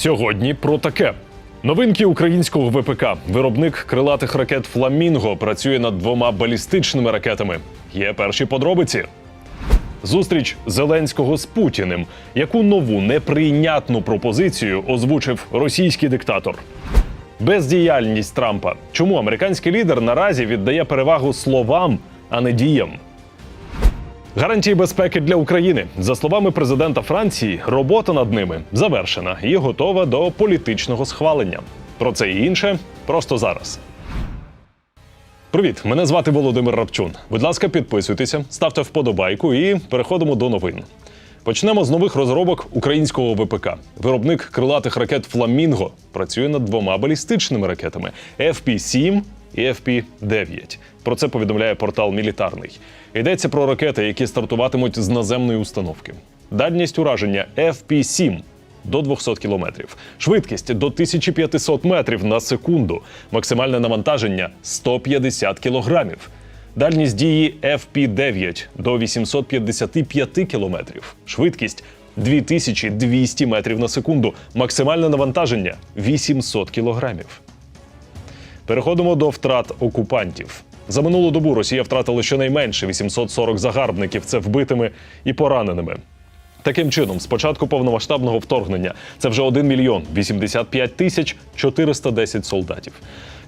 Сьогодні про таке. Новинки українського ВПК. Виробник крилатих ракет Фламінго працює над двома балістичними ракетами. Є перші подробиці. Зустріч Зеленського з Путіним. Яку нову неприйнятну пропозицію озвучив російський диктатор? Бездіяльність Трампа. Чому американський лідер наразі віддає перевагу словам, а не діям? Гарантії безпеки для України. За словами президента Франції, робота над ними завершена і готова до політичного схвалення. Про це і інше просто зараз. Привіт, мене звати Володимир Рапчун. Будь ласка, підписуйтеся, ставте вподобайку і переходимо до новин. Почнемо з нових розробок українського ВПК. Виробник крилатих ракет Фламінго працює над двома балістичними ракетами FP-7 і FP-9. Про це повідомляє портал Мілітарний. Йдеться про ракети, які стартуватимуть з наземної установки. Дальність ураження FP-7 до 200 кілометрів, швидкість до 1500 метрів на секунду, максимальне навантаження 150 кілограмів. Дальність дії FP-9 до 855 кілометрів, швидкість 2200 метрів на секунду, максимальне навантаження 800 кілограмів. Переходимо до втрат окупантів. За минулу добу Росія втратила щонайменше 840 загарбників. Це вбитими і пораненими. Таким чином, з початку повномасштабного вторгнення це вже 1 мільйон 85 тисяч 410 солдатів.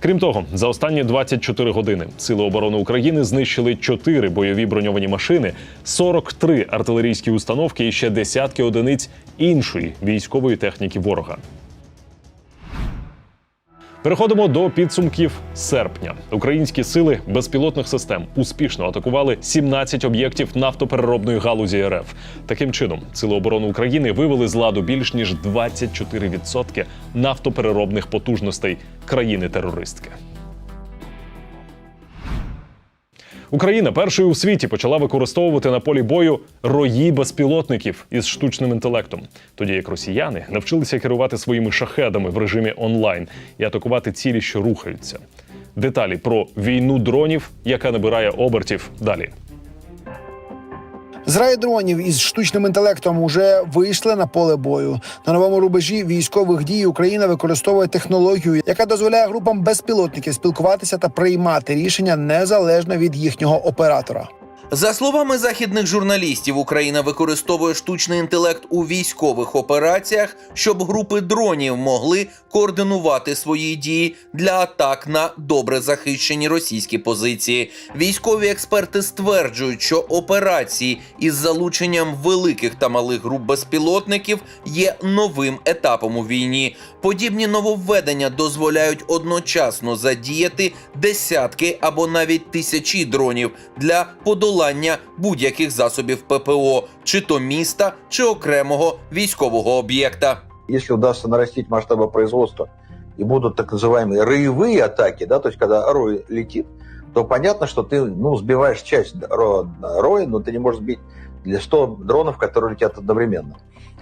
Крім того, за останні 24 години Сили оборони України знищили 4 бойові броньовані машини, 43 артилерійські установки і ще десятки одиниць іншої військової техніки ворога. Переходимо до підсумків серпня. Українські сили безпілотних систем успішно атакували 17 об'єктів нафтопереробної галузі РФ. Таким чином, сили оборони України вивели з ладу більш ніж 24% нафтопереробних потужностей країни-терористки. Україна першою у світі почала використовувати на полі бою рої безпілотників із штучним інтелектом, тоді як росіяни навчилися керувати своїми шахедами в режимі онлайн і атакувати цілі, що рухаються. Деталі про війну дронів, яка набирає обертів далі. Зраї дронів із штучним інтелектом уже вийшли на поле бою. На новому рубежі військових дій Україна використовує технологію, яка дозволяє групам безпілотників спілкуватися та приймати рішення незалежно від їхнього оператора. За словами західних журналістів, Україна використовує штучний інтелект у військових операціях, щоб групи дронів могли координувати свої дії для атак на добре захищені російські позиції. Військові експерти стверджують, що операції із залученням великих та малих груп безпілотників є новим етапом у війні. Подібні нововведення дозволяють одночасно задіяти десятки або навіть тисячі дронів для подолання будь-яких засобів ППО, чи то міста, чи окремого військового об'єкта. если удастся нарастить масштабы производства и будут так называемые роевые атаки, да, то есть когда рой летит, то понятно, что ты ну, сбиваешь часть ро- роя, но ты не можешь сбить для 100 дронов, которые летят одновременно.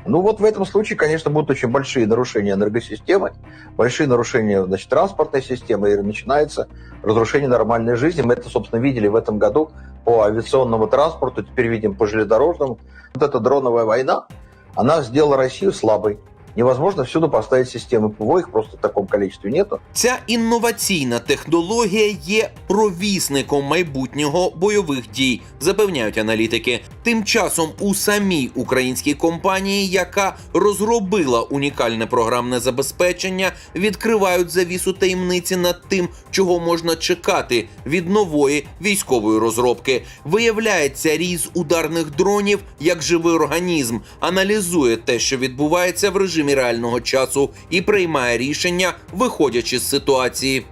Ну вот в этом случае, конечно, будут очень большие нарушения энергосистемы, большие нарушения значит, транспортной системы, и начинается разрушение нормальной жизни. Мы это, собственно, видели в этом году по авиационному транспорту, теперь видим по железнодорожному. Вот эта дроновая война, она сделала Россию слабой. Невозможно всюду поставить системы ПВО, их просто в таком количестве нету. Ця інноваційна технологія є провісником майбутнього бойових дій, запевняють аналітики. Тим часом у самій українській компанії, яка розробила унікальне програмне забезпечення, відкривають завісу таємниці над тим, чого можна чекати від нової військової розробки. Виявляється, різ ударних дронів як живий організм, аналізує те, що відбувається в режимі реального часу, і приймає рішення, виходячи з ситуації.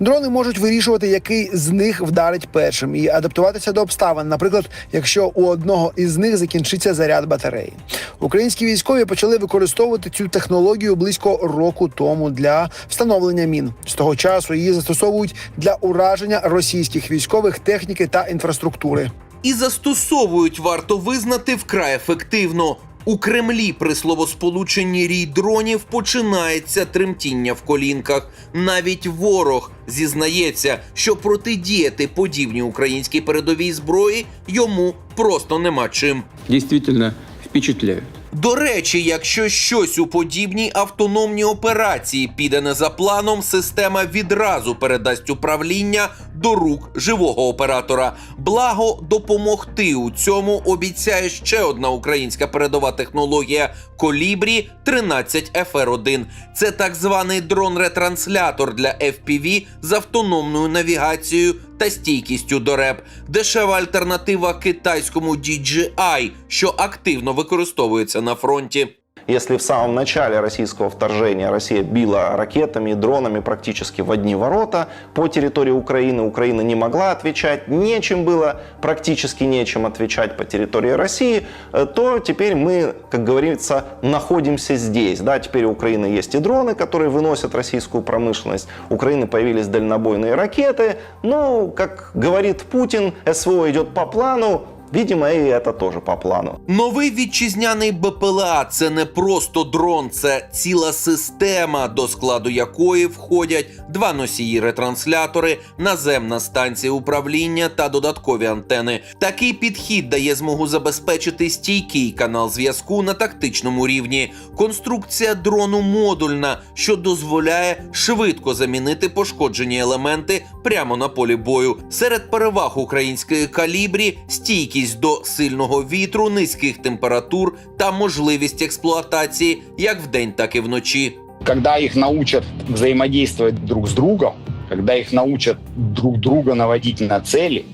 Дрони можуть вирішувати, який з них вдарить першим, і адаптуватися до обставин. Наприклад, якщо у одного із них закінчиться заряд батареї. Українські військові почали використовувати цю технологію близько року тому для встановлення мін. З того часу її застосовують для ураження російських військових техніки та інфраструктури. і застосовують варто визнати вкрай ефективно. У Кремлі при словосполученні рій дронів починається тремтіння в колінках. Навіть ворог зізнається, що протидіяти подібній українській передовій зброї йому просто нема чим. Дійсно впечатляют. До речі, якщо щось у подібній автономній операції піде не за планом, система відразу передасть управління до рук живого оператора. Благо допомогти у цьому обіцяє ще одна українська передова технологія Колібрі 13 FR1. Це так званий дрон-ретранслятор для FPV з автономною навігацією та стійкістю до РЕП. Дешева альтернатива китайському DJI, що активно використовується на фронті. Если в самом начале российского вторжения Россия била ракетами, дронами практически в одни ворота по территории Украины, Украина не могла отвечать, нечем было, практически нечем отвечать по территории России, э, то теперь мы, как говорится, находимся здесь. Да, теперь у Украины есть и дроны, которые выносят российскую промышленность. У Украины появились дальнобойные ракеты. Ну, как говорит Путин, СВО идет по плану, видимо, и это тоже по плану. Новий вітчизняний БПЛА це не просто дрон, це ціла система, до складу якої входять два носії ретранслятори, наземна станція управління та додаткові антени. Такий підхід дає змогу забезпечити стійкий канал зв'язку на тактичному рівні. Конструкція дрону модульна, що дозволяє швидко замінити пошкоджені елементи прямо на полі бою. Серед переваг української калібрі стійкість до сильного вітру, низьких температур та можливість експлуатації як вдень, так і вночі. когда их научат взаимодействовать друг с другом, когда их научат друг друга наводить на цели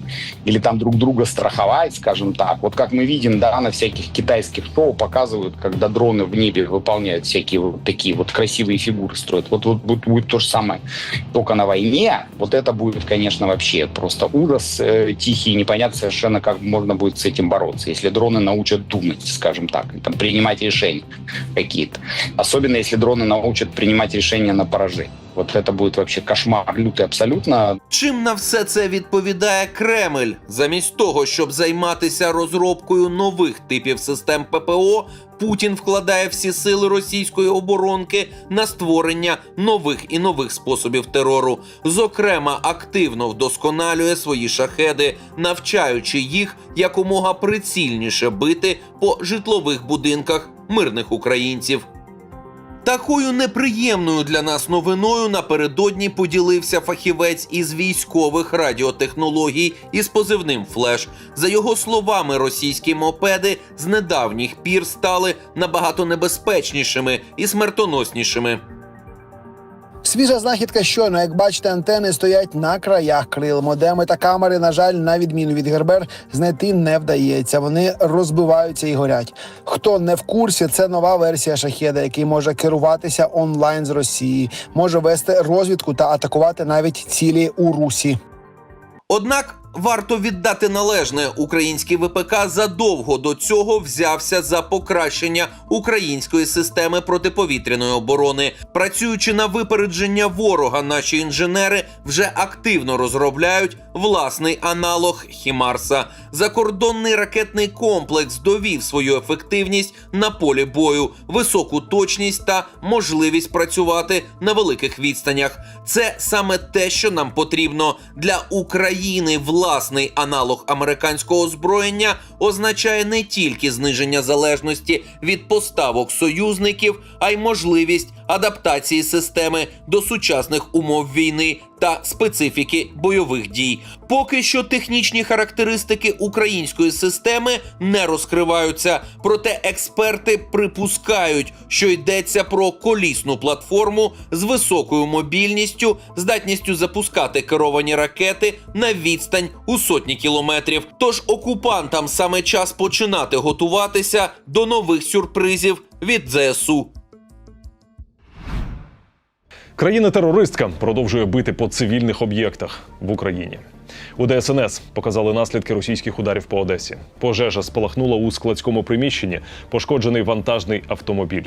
или там друг друга страховать, скажем так. Вот как мы видим, да, на всяких китайских шоу показывают, когда дроны в небе выполняют всякие вот такие вот красивые фигуры строят. Вот, вот будет, будет то же самое. Только на войне вот это будет, конечно, вообще просто ужас э, тихий, непонятно совершенно, как можно будет с этим бороться, если дроны научат думать, скажем так, и там, принимать решения какие-то. Особенно если дроны научат принимать решения на поражение. Вот это будет вообще кошмар лютый абсолютно. Чим на все це відповідає Кремль? Замість того, щоб займатися розробкою нових типів систем ППО, Путін вкладає всі сили російської оборонки на створення нових і нових способів терору. Зокрема, активно вдосконалює свої шахеди, навчаючи їх якомога прицільніше бити по житлових будинках мирних українців. Такою неприємною для нас новиною напередодні поділився фахівець із військових радіотехнологій із позивним Флеш. За його словами, російські мопеди з недавніх пір стали набагато небезпечнішими і смертоноснішими. Свіжа знахідка щойно, як бачите, антени стоять на краях крил. Модеми та камери, на жаль, на відміну від Гербер, знайти не вдається. Вони розбиваються і горять. Хто не в курсі, це нова версія шахеда, який може керуватися онлайн з Росії, може вести розвідку та атакувати навіть цілі у Русі. Однак варто віддати належне український ВПК задовго до цього взявся за покращення української системи протиповітряної оборони. Працюючи на випередження ворога, наші інженери вже активно розробляють власний аналог Хімарса. Закордонний ракетний комплекс довів свою ефективність на полі бою, високу точність та можливість працювати на великих відстанях. Це саме те, що нам потрібно для України. Власний аналог американського озброєння означає не тільки зниження залежності від поставок союзників, а й можливість адаптації системи до сучасних умов війни та специфіки бойових дій. Поки що технічні характеристики української системи не розкриваються, проте експерти припускають, що йдеться про колісну платформу з високою мобільністю, здатністю запускати керовані ракети на відстань у сотні кілометрів. Тож окупантам саме час починати готуватися до нових сюрпризів від ЗСУ. Країна-терористка продовжує бити по цивільних об'єктах в Україні. У ДСНС показали наслідки російських ударів по Одесі. Пожежа спалахнула у складському приміщенні, пошкоджений вантажний автомобіль.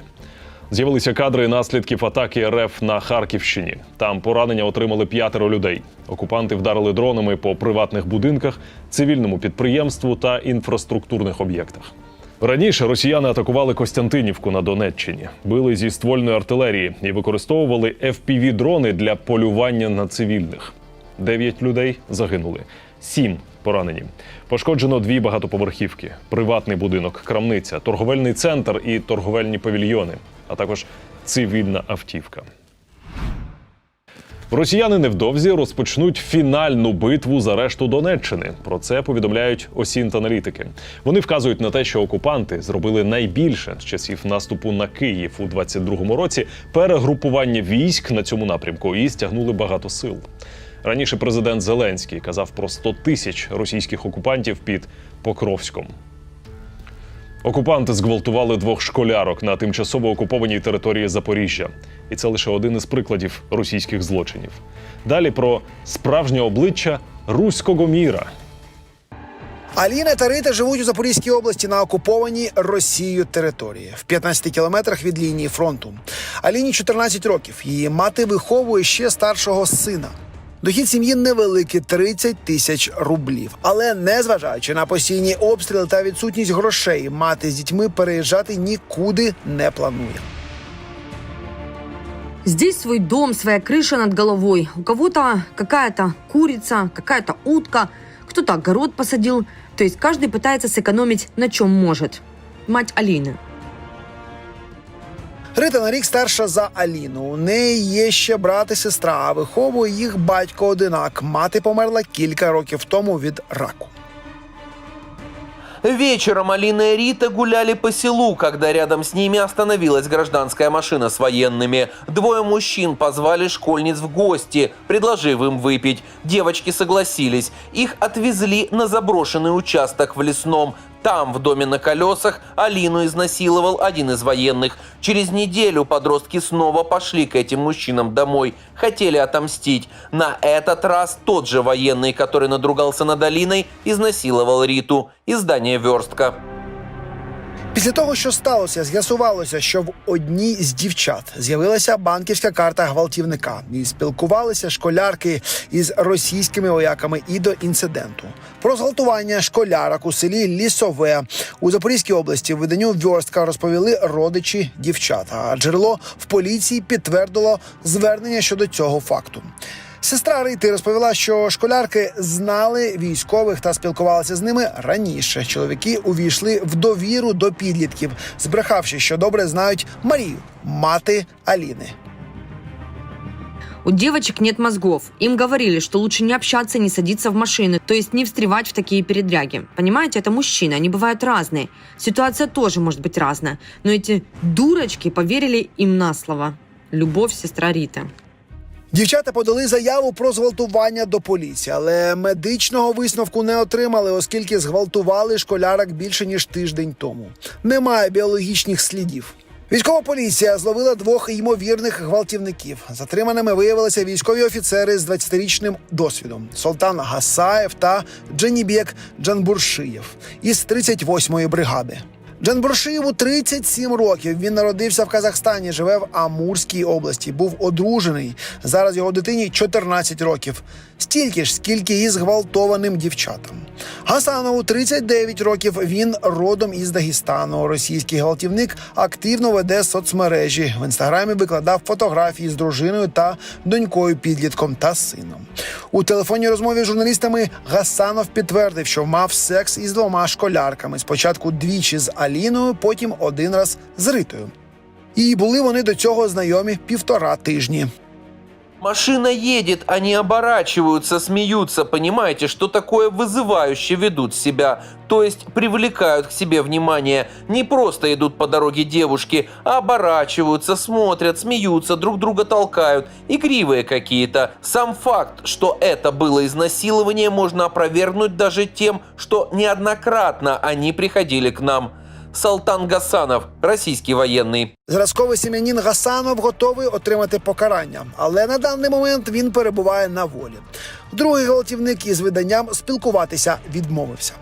З'явилися кадри наслідків атаки РФ на Харківщині. Там поранення отримали п'ятеро людей. Окупанти вдарили дронами по приватних будинках, цивільному підприємству та інфраструктурних об'єктах. Раніше росіяни атакували Костянтинівку на Донеччині, били зі ствольної артилерії і використовували fpv дрони для полювання на цивільних. Дев'ять людей загинули, сім поранені. Пошкоджено дві багатоповерхівки, приватний будинок, крамниця, торговельний центр і торговельні павільйони, а також цивільна автівка. Росіяни невдовзі розпочнуть фінальну битву за решту Донеччини. Про це повідомляють осінт-аналітики. Вони вказують на те, що окупанти зробили найбільше з часів наступу на Київ у 22-му році перегрупування військ на цьому напрямку і стягнули багато сил. Раніше президент Зеленський казав про 100 тисяч російських окупантів під Покровськом. Окупанти зґвалтували двох школярок на тимчасово окупованій території Запоріжжя, і це лише один із прикладів російських злочинів. Далі про справжнє обличчя руського міра. Аліна та Рита живуть у Запорізькій області на окупованій Росією території в 15 кілометрах від лінії фронту. Аліні 14 років. Її мати виховує ще старшого сина. Дохід сім'ї невеликий 30 тисяч рублів. Але незважаючи на постійні обстріли та відсутність грошей, мати з дітьми переїжджати нікуди не планує. Здесь свой дом, своя крыша над головой. У кого-то какая-то курица, какая-то утка, кто-то огород посадил. То есть каждый пытается сэкономить на чем может. Мать Алины. Рита на рік старша за Аліну. У неї є ще брат і сестра, а виховує їх батько одинак. Мати померла кілька років тому від раку. Вечером Алина и Рита гуляли по селу, когда рядом с ними остановилась гражданская машина с военными. Двое мужчин позвали школьниц в гости, предложив им выпить. Девочки согласились. Их отвезли на заброшенный участок в лесном. там, в доме на колесах, Алину изнасиловал один из военных. Через неделю подростки снова пошли к этим мужчинам домой. Хотели отомстить. На этот раз тот же военный, который надругался над Алиной, изнасиловал Риту. Издание «Верстка». Після того, що сталося, з'ясувалося, що в одній з дівчат з'явилася банківська карта гвалтівника, і спілкувалися школярки із російськими вояками і до інциденту. Про зґвалтування школярок у селі Лісове у Запорізькій області виданню Вьорстка розповіли родичі дівчат. А джерело в поліції підтвердило звернення щодо цього факту. Сестра Рити розповіла, що школярки знали військових та спілкувалися з ними раніше. Чоловіки увійшли в довіру до підлітків, збрехавши, що добре знають Марію, мати Аліни. У девочек нет мозгов. Им говорили, что лучше не общаться, не садиться в машины, то есть не встревать в такие передряги. Понимаете, это мужчины, они бывают разные. Ситуация тоже может быть разная. Но эти дурочки поверили им на слово. Любовь, сестра Риты. Дівчата подали заяву про зґвалтування до поліції, але медичного висновку не отримали, оскільки зґвалтували школярок більше ніж тиждень тому. Немає біологічних слідів. Військова поліція зловила двох ймовірних гвалтівників. Затриманими виявилися військові офіцери з 20-річним досвідом: Солтан Гасаєв та Джанібек Джанбуршиєв із 38-ї бригади. Джанбуршиєву 37 років. Він народився в Казахстані, живе в Амурській області. Був одружений. Зараз його дитині 14 років. Стільки ж, скільки і зґвалтованим дівчатам. Гасанову 39 років. Він родом із Дагестану. Російський гвалтівник активно веде соцмережі. В інстаграмі викладав фотографії з дружиною та донькою підлітком та сином. У телефонній розмові з журналістами Гасанов підтвердив, що мав секс із двома школярками. Спочатку двічі з Аліною, потім один раз з Ритою. І були вони до цього знайомі півтора тижні. Машина едет, они оборачиваются, смеются, понимаете, что такое вызывающе ведут себя, то есть привлекают к себе внимание. Не просто идут по дороге девушки, а оборачиваются, смотрят, смеются, друг друга толкают, игривые какие-то. Сам факт, что это было изнасилование, можно опровергнуть даже тем, что неоднократно они приходили к нам. Салтан Гасанов, российский военный. Зразковий сім'янін Гасанов готовий отримати покарання, але на даний момент він перебуває на волі. Другий гвалтівник із виданням спілкуватися відмовився.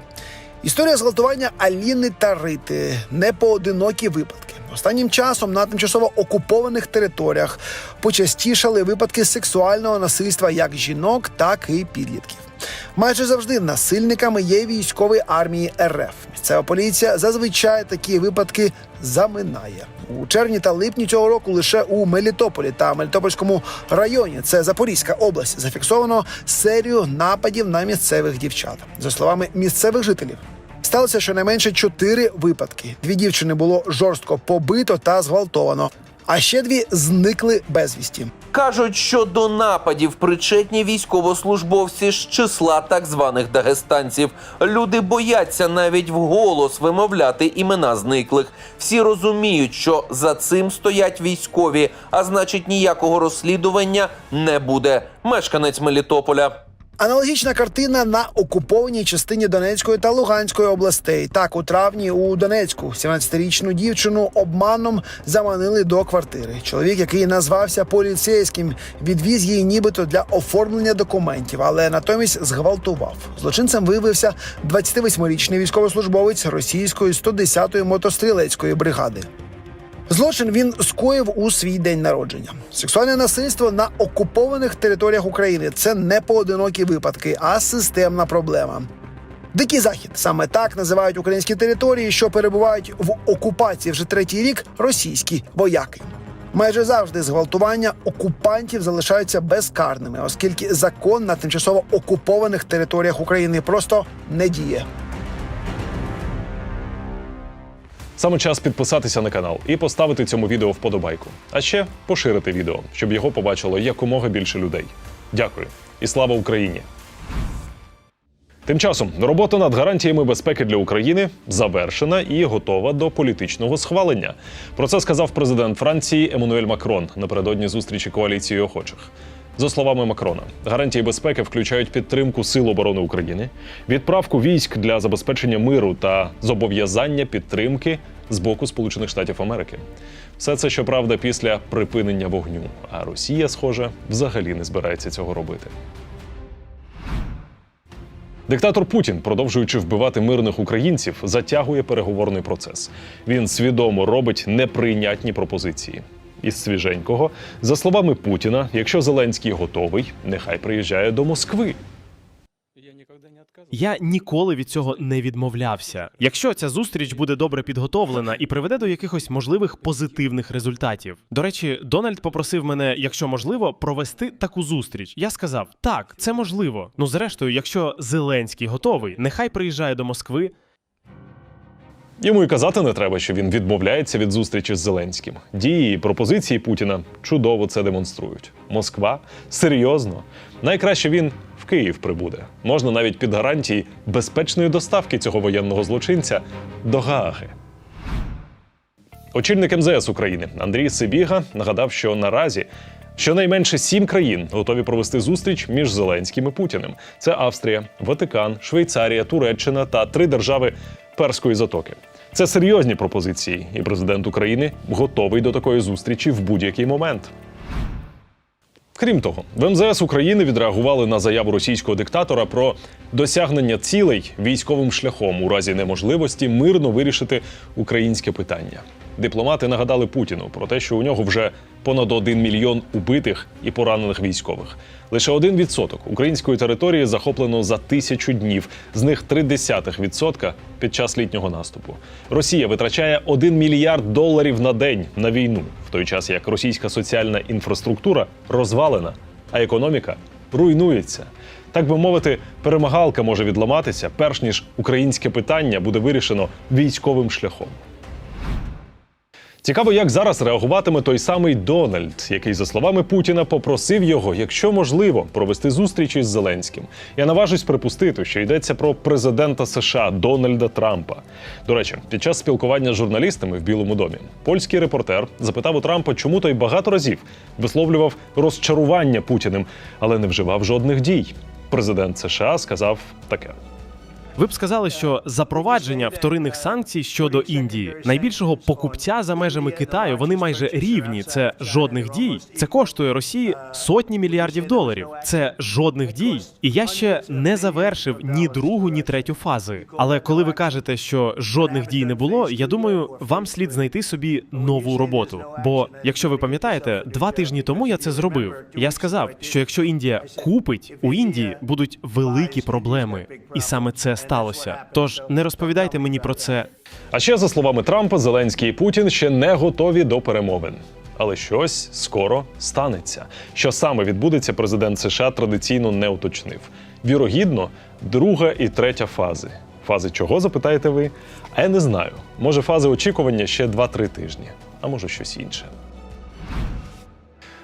Історія зґвалтування Аліни та Рити не поодинокі випадки. Останнім часом на тимчасово окупованих територіях почастішали випадки сексуального насильства як жінок, так і підлітків. Майже завжди насильниками є військові армії РФ. Місцева поліція зазвичай такі випадки заминає. У червні та липні цього року лише у Мелітополі та Мелітопольському районі, це Запорізька область, зафіксовано серію нападів на місцевих дівчат. За словами місцевих жителів, сталося щонайменше чотири випадки. Дві дівчини було жорстко побито та зґвалтовано, а ще дві зникли безвісті. Кажуть, що до нападів причетні військовослужбовці з числа так званих дагестанців. Люди бояться навіть вголос вимовляти імена зниклих. Всі розуміють, що за цим стоять військові, а значить ніякого розслідування не буде. Мешканець Мелітополя. Аналогічна картина на окупованій частині Донецької та Луганської областей. Так, у травні у Донецьку 17-річну дівчину обманом заманили до квартири. Чоловік, який назвався поліцейським, відвіз її нібито для оформлення документів, але натомість зґвалтував. Злочинцем виявився 28-річний військовослужбовець російської 110-ї мотострілецької бригади. Злочин він скоїв у свій день народження. Сексуальне насильство на окупованих територіях України це не поодинокі випадки, а системна проблема. Дикий захід саме так називають українські території, що перебувають в окупації вже третій рік російські вояки. Майже завжди зґвалтування окупантів залишаються безкарними, оскільки закон на тимчасово окупованих територіях України просто не діє. Саме час підписатися на канал і поставити цьому відео вподобайку. А ще поширити відео, щоб його побачило якомога більше людей. Дякую і слава Україні! Тим часом робота над гарантіями безпеки для України завершена і готова до політичного схвалення. Про це сказав президент Франції Еммануель Макрон напередодні зустрічі коаліції охочих. За словами Макрона, гарантії безпеки включають підтримку Сил оборони України, відправку військ для забезпечення миру та зобов'язання підтримки з боку Сполучених Штатів Америки. Все це, щоправда, після припинення вогню. А Росія, схоже, взагалі не збирається цього робити. Диктатор Путін, продовжуючи вбивати мирних українців, затягує переговорний процес. Він свідомо робить неприйнятні пропозиції. Із свіженького, за словами Путіна, якщо Зеленський готовий, нехай приїжджає до Москви. Я ніколи від цього не відмовлявся. Якщо ця зустріч буде добре підготовлена і приведе до якихось можливих позитивних результатів. До речі, Дональд попросив мене, якщо можливо, провести таку зустріч. Я сказав: так, це можливо. Ну, зрештою, якщо Зеленський готовий, нехай приїжджає до Москви. Йому і казати не треба, що він відмовляється від зустрічі з Зеленським. Дії і пропозиції Путіна чудово це демонструють. Москва серйозно. Найкраще він в Київ прибуде. Можна навіть під гарантії безпечної доставки цього воєнного злочинця до Гааги. Очільник МЗС України Андрій Сибіга нагадав, що наразі щонайменше сім країн готові провести зустріч між Зеленським і Путіним. Це Австрія, Ватикан, Швейцарія, Туреччина та три держави Перської затоки. Це серйозні пропозиції, і президент України готовий до такої зустрічі в будь-який момент. Крім того, в МЗС України відреагували на заяву російського диктатора про досягнення цілей військовим шляхом у разі неможливості мирно вирішити українське питання. Дипломати нагадали Путіну про те, що у нього вже понад 1 мільйон убитих і поранених військових. Лише 1% української території захоплено за тисячу днів, з них 0,3% під час літнього наступу. Росія витрачає 1 мільярд доларів на день на війну, в той час як російська соціальна інфраструктура розвалена, а економіка руйнується. Так би мовити, перемагалка може відламатися, перш ніж українське питання буде вирішено військовим шляхом. Цікаво, як зараз реагуватиме той самий Дональд, який, за словами Путіна, попросив його, якщо можливо, провести зустріч із Зеленським. Я наважусь припустити, що йдеться про президента США Дональда Трампа. До речі, під час спілкування з журналістами в Білому домі польський репортер запитав у Трампа, чому той багато разів висловлював розчарування Путіним, але не вживав жодних дій. Президент США сказав таке. Ви б сказали, що запровадження вторинних санкцій щодо Індії, найбільшого покупця за межами Китаю, вони майже рівні. Це жодних дій. Це коштує Росії сотні мільярдів доларів. Це жодних дій. І я ще не завершив ні другу, ні третю фази. Але коли ви кажете, що жодних дій не було, я думаю, вам слід знайти собі нову роботу. Бо, якщо ви пам'ятаєте, два тижні тому я це зробив. Я сказав, що якщо Індія купить, у Індії будуть великі проблеми, і саме це сталося. Тож не розповідайте мені про це А ще за словами Трампа, Зеленський і Путін ще не готові до перемовин. Але щось скоро станеться. Що саме відбудеться, президент США традиційно не уточнив. Вірогідно, друга і третя фази. Фази чого запитаєте ви? А я не знаю. Може, фази очікування ще 2-3 тижні, а може щось інше.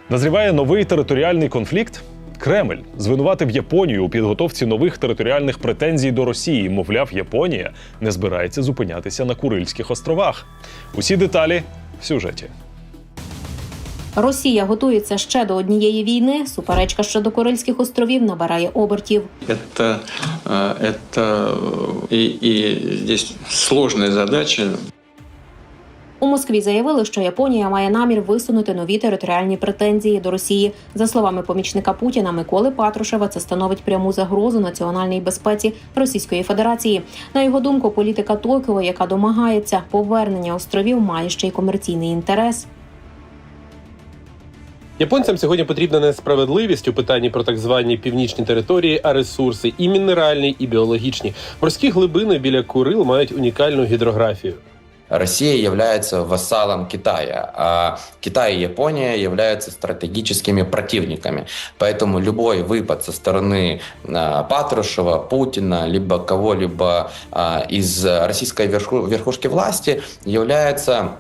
Назріває новий територіальний конфлікт. Кремль звинуватив Японію у підготовці нових територіальних претензій до Росії. Мовляв, Японія не збирається зупинятися на Курильських островах. Усі деталі в сюжеті. Росія готується ще до однієї війни. Суперечка щодо Курильських островів набирає обертів. Это, э, это и, и здесь сложная задача. У Москві заявили, що Японія має намір висунути нові територіальні претензії до Росії. За словами помічника Путіна Миколи Патрушева, це становить пряму загрозу національній безпеці Російської Федерації. На його думку, політика Токіо, яка домагається повернення островів, має ще й комерційний інтерес. Японцям сьогодні потрібна не справедливість у питанні про так звані північні території, а ресурси і мінеральні, і біологічні. Морські глибини біля Курил мають унікальну гідрографію. Россия является вассалом Китая, а Китай и Япония являются стратегическими противниками. Поэтому любой выпад со стороны а, Патрушева, Путина, либо кого-либо а, из российской верху- верхушки власти является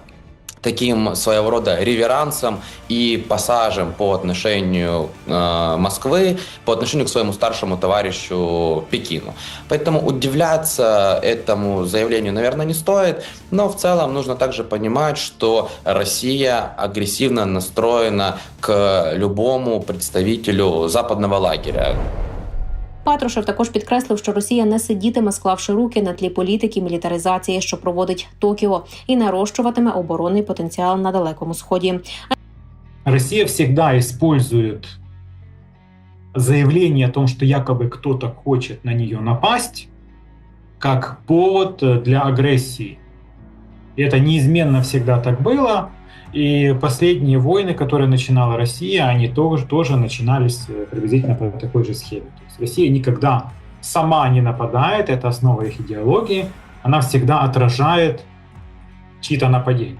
таким своего рода реверансом и пассажем по отношению э, Москвы, по отношению к своему старшему товарищу Пекину. Поэтому удивляться этому заявлению, наверное, не стоит, но в целом нужно также понимать, что Россия агрессивно настроена к любому представителю западного лагеря. Патрушев також підкреслив, що Росія не сидітиме, склавши руки на тлі політики мілітаризації, що проводить Токіо, і нарощуватиме оборонний потенціал на далекому сході. Россия всегда использует заявление о том, что якобы кто-то хочет на нее напасть, как повод э, для агрессии. И это неизменно всегда так было. И последние войны, которые начинала Россия, они тоже, тоже начинались э, приблизительно по такой же схеме. То есть Россия никогда сама не нападает, это основа их идеологии, она всегда отражает чьи-то нападения.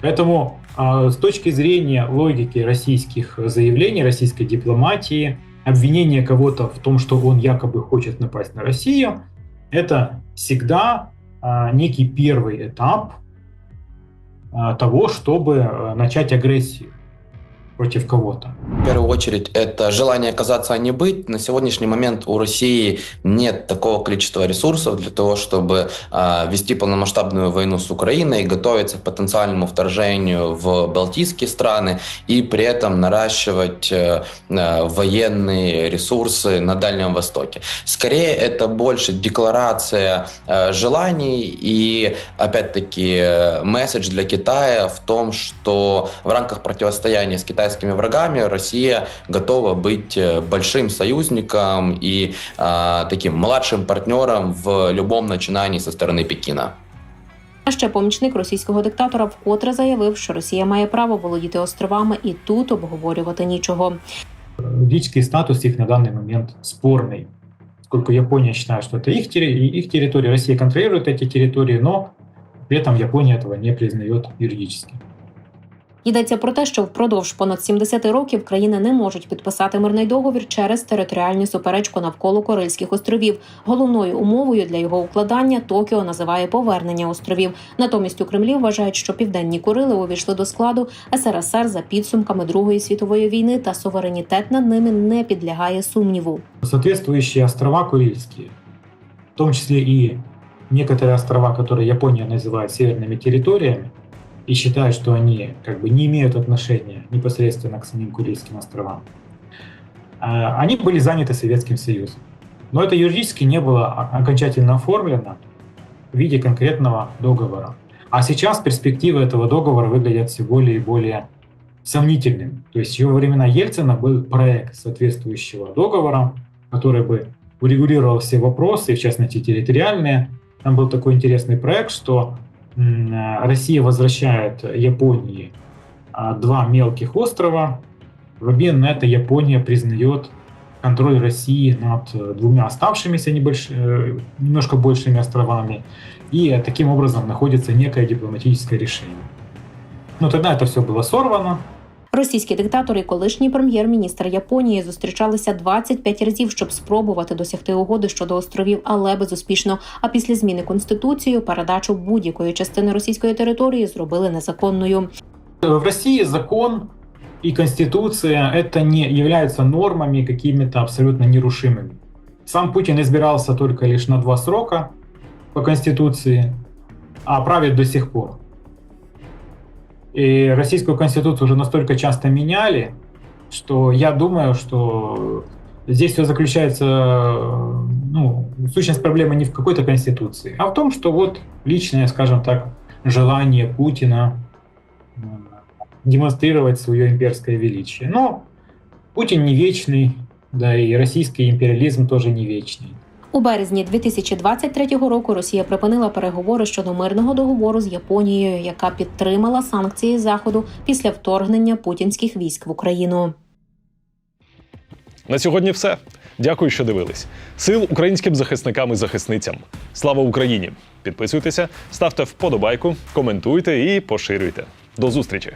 Поэтому а, с точки зрения логики российских заявлений, российской дипломатии, обвинение кого-то в том, что он якобы хочет напасть на Россию, это всегда а, некий первый этап того, чтобы начать агрессию против кого-то. В первую очередь, это желание оказаться, а не быть. На сегодняшний момент у России нет такого количества ресурсов для того, чтобы э, вести полномасштабную войну с Украиной, готовиться к потенциальному вторжению в Балтийские страны и при этом наращивать э, э, военные ресурсы на Дальнем Востоке. Скорее, это больше декларация э, желаний и, опять-таки, э, месседж для Китая в том, что в рамках противостояния с китайскими врагами Россия готова быть э, большим союзником и э, таким младшим партнером в любом начинании со стороны Пекина. А ще помічник російського диктатора вкотре заявив, що Росія має право володіти островами, і тут обговорювати нічого. Юридический статус их на данный момент спорный. Поскольку Япония считает, что это их, терри- их территория, Россия контролирует эти территории, но при этом Япония этого не признает юридически. Йдеться про те, що впродовж понад 70 років країни не можуть підписати мирний договір через територіальну суперечку навколо Корильських островів. Головною умовою для його укладання Токіо називає повернення островів. Натомість у Кремлі вважають, що південні Курили увійшли до складу СРСР за підсумками Другої світової війни, та суверенітет над ними не підлягає сумніву. Соответствующие острова Курильские, в том числе и некоторые острова, которые Япония называет северными территориями, И считает, что они как бы не имеют отношения непосредственно к самим Курильским островам, э, они были заняты Советским Союзом. Но это юридически не было окончательно оформлено в виде конкретного договора. А сейчас перспективы этого договора выглядят все более и более сомнительными. То есть во времена Ельцина был проект соответствующего договора, который бы урегулировал все вопросы, в частности территориальные. Там был такой интересный проект, что Россия возвращает Японии а, два мелких острова. В обмен на это Япония признает контроль России над э, двумя оставшимися небольш... э, немножко большими островами. И э, таким образом находится некое дипломатическое решение. Но тогда это все было сорвано, Російський диктатор і колишній прем'єр-міністр Японії зустрічалися 25 разів, щоб спробувати досягти угоди щодо островів, але безуспішно. А після зміни конституції передачу будь-якої частини російської території зробили незаконною. В России закон и конституция это не являются нормами какими-то абсолютно нерушимыми. Сам Путин избирался только лишь на два срока по конституции, а правит до сих пор. И российскую конституцию уже настолько часто меняли, что я думаю, что здесь все заключается, ну, сущность проблемы не в какой-то конституции, а в том, что вот личное, скажем так, желание Путина э, демонстрировать свое имперское величие. Но Путин не вечный, да и российский империализм тоже не вечный. У березні 2023 року Росія припинила переговори щодо мирного договору з Японією, яка підтримала санкції заходу після вторгнення путінських військ в Україну. На сьогодні все. Дякую, що дивились. Сил українським захисникам і захисницям. Слава Україні! Підписуйтеся, ставте вподобайку, коментуйте і поширюйте. До зустрічі!